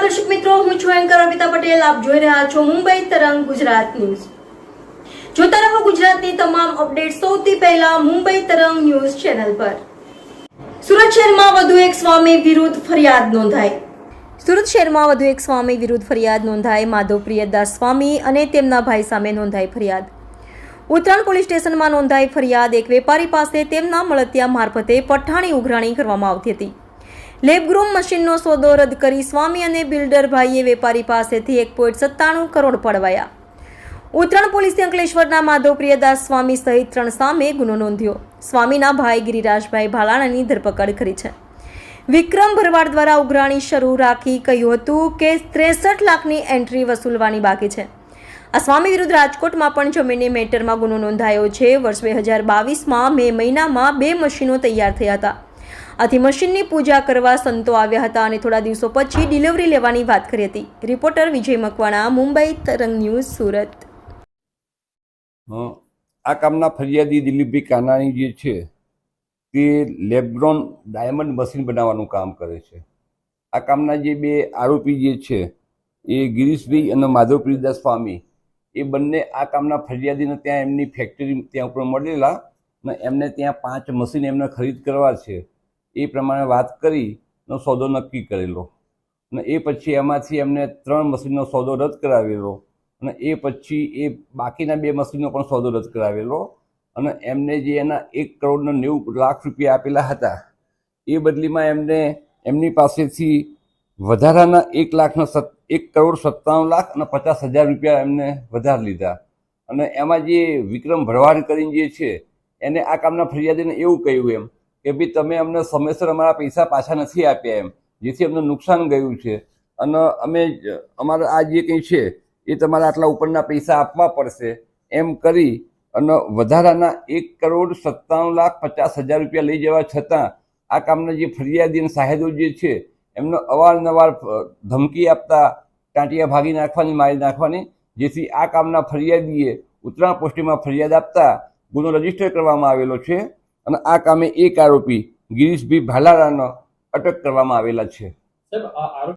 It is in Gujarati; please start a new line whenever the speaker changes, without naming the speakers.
દર્શક મિત્રો, હું છું એન્કર અમિતા પટેલ. આપ જોઈ રહ્યા છો મુંબઈ તરંગ ગુજરાત ન્યૂઝ. જોતા રહો ગુજરાતની તમામ અપડેટ સૌથી પહેલા મુંબઈ તરંગ ન્યૂઝ ચેનલ પર. સુરત શહેરમાં વધુ એક સ્વામી વિરુદ્ધ ફરિયાદ નોંધાઈ. સુરત શહેરમાં વધુ એક સ્વામી વિરુદ્ધ ફરિયાદ નોંધાઈ. માધવ પ્રિયદાસ સ્વામી અને તેમના ભાઈ સામે નોંધાઈ ફરિયાદ. ઉત્તરાયણ પોલીસ સ્ટેશનમાં નોંધાઈ ફરિયાદ એક વેપારી પાસે તેમના મળતિયા મારફતે પઠાણી ઉઘરાણી કરવામાં આવતી હતી. લેબગ્રૂમ મશીનનો સોદો રદ કરી સ્વામી અને બિલ્ડર ભાઈએ વેપારી પાસેથી એક પોઈન્ટ સત્તાણું કરોડ પડવાયા. ઉત્તરાયણ પોલીસે અંકલેશ્વરના માધવ પ્રિયદાસ સ્વામી સહિત ત્રણ સામે ગુનો નોંધ્યો. સ્વામીના ભાઈ ગિરિરાજભાઈ ભાલાણાની ધરપકડ કરી છે. વિક્રમ ભરવાડ દ્વારા ઉઘરાણી શરૂ રાખી કહ્યું હતું કે ત્રેસઠ લાખની એન્ટ્રી વસૂલવાની બાકી છે. આ સ્વામી વિરુદ્ધ રાજકોટમાં પણ જમીનની મેટરમાં ગુનો નોંધાયો છે. વર્ષ બે હજાર બાવીસમાં મે મહિનામાં બે મશીનો તૈયાર થયા હતા. આથી મશીનની પૂજા કરવા સંતો આવ્યા હતા અને થોડા દિવસો પછી ડિલિવરી લેવાની વાત કરી હતી. રિપોર્ટર વિજય મકવાણા, મુંબઈ તરંગ ન્યૂઝ, સુરત.
આ કામના ફરિયાદી દિલીપભાઈ કાનાણી જે છે, તે લેબ્રોન ડાયમંડ મશીન બનાવવાનું કામ કરે છે. આ કામના જે બે આરોપી જે છે, એ ગિરીશભાઈ અને માધવપ્રિયદાસ સ્વામી એ બંને આ કામના ફરિયાદીને ત્યાં એમની ફેક્ટરી ત્યાં ઉપર મળેલા ને એમને ત્યાં પાંચ મશીન એમને ખરીદ કરવા છે. એ પ્રમાણે વાત કરી નો સોદો નક્કી કરેલો. અને એ પછી એમાંથી એમને ત્રણ મશીનનો સોદો રદ કરાવેલો. અને એ પછી એ બાકીના બે મશીનનો પણ સોદો રદ કરાવેલો. અને એમને જે એના એક કરોડના નેવું લાખ રૂપિયા આપેલા હતા, એ બદલીમાં એમને એમની પાસેથી વધારાના એક લાખના સત, એક કરોડ સત્તાણું લાખ અને પચાસ હજાર રૂપિયા એમને વધારે લીધા. અને એમાં જે વિક્રમ ભરવાડ કરીને જે છે, એને આ કામના ફરિયાદીને એવું કહ્યું એમ કે ભાઈ તમે અમને સમયસર અમારા પૈસા પાછા નથી આપ્યા એમ, જેથી અમને નુકસાન ગયું છે. અને અમે અમારા આ જે કંઈ છે, એ તમારા આટલા ઉપરના પૈસા આપવા પડશે એમ કરી અને વધારાના એક કરોડ સત્તાણું લાખ પચાસ હજાર રૂપિયા લઈ જવા છતાં આ કામના જે ફરિયાદી અને સાહેદો જે છે એમનો અવારનવાર ધમકી આપતા ટાંટિયા ભાગી નાખવાની, મારી નાખવાની, જેથી આ કામના ફરિયાદીએ ઉત્તરાયણ પોસ્ટિંગમાં ફરિયાદ આપતા ગુનો રજિસ્ટર કરવામાં આવેલો છે અને આ કામે એક આરોપી ગિરીશભાઈ ભાલારાનો અટક કરવામાં આવેલા છે.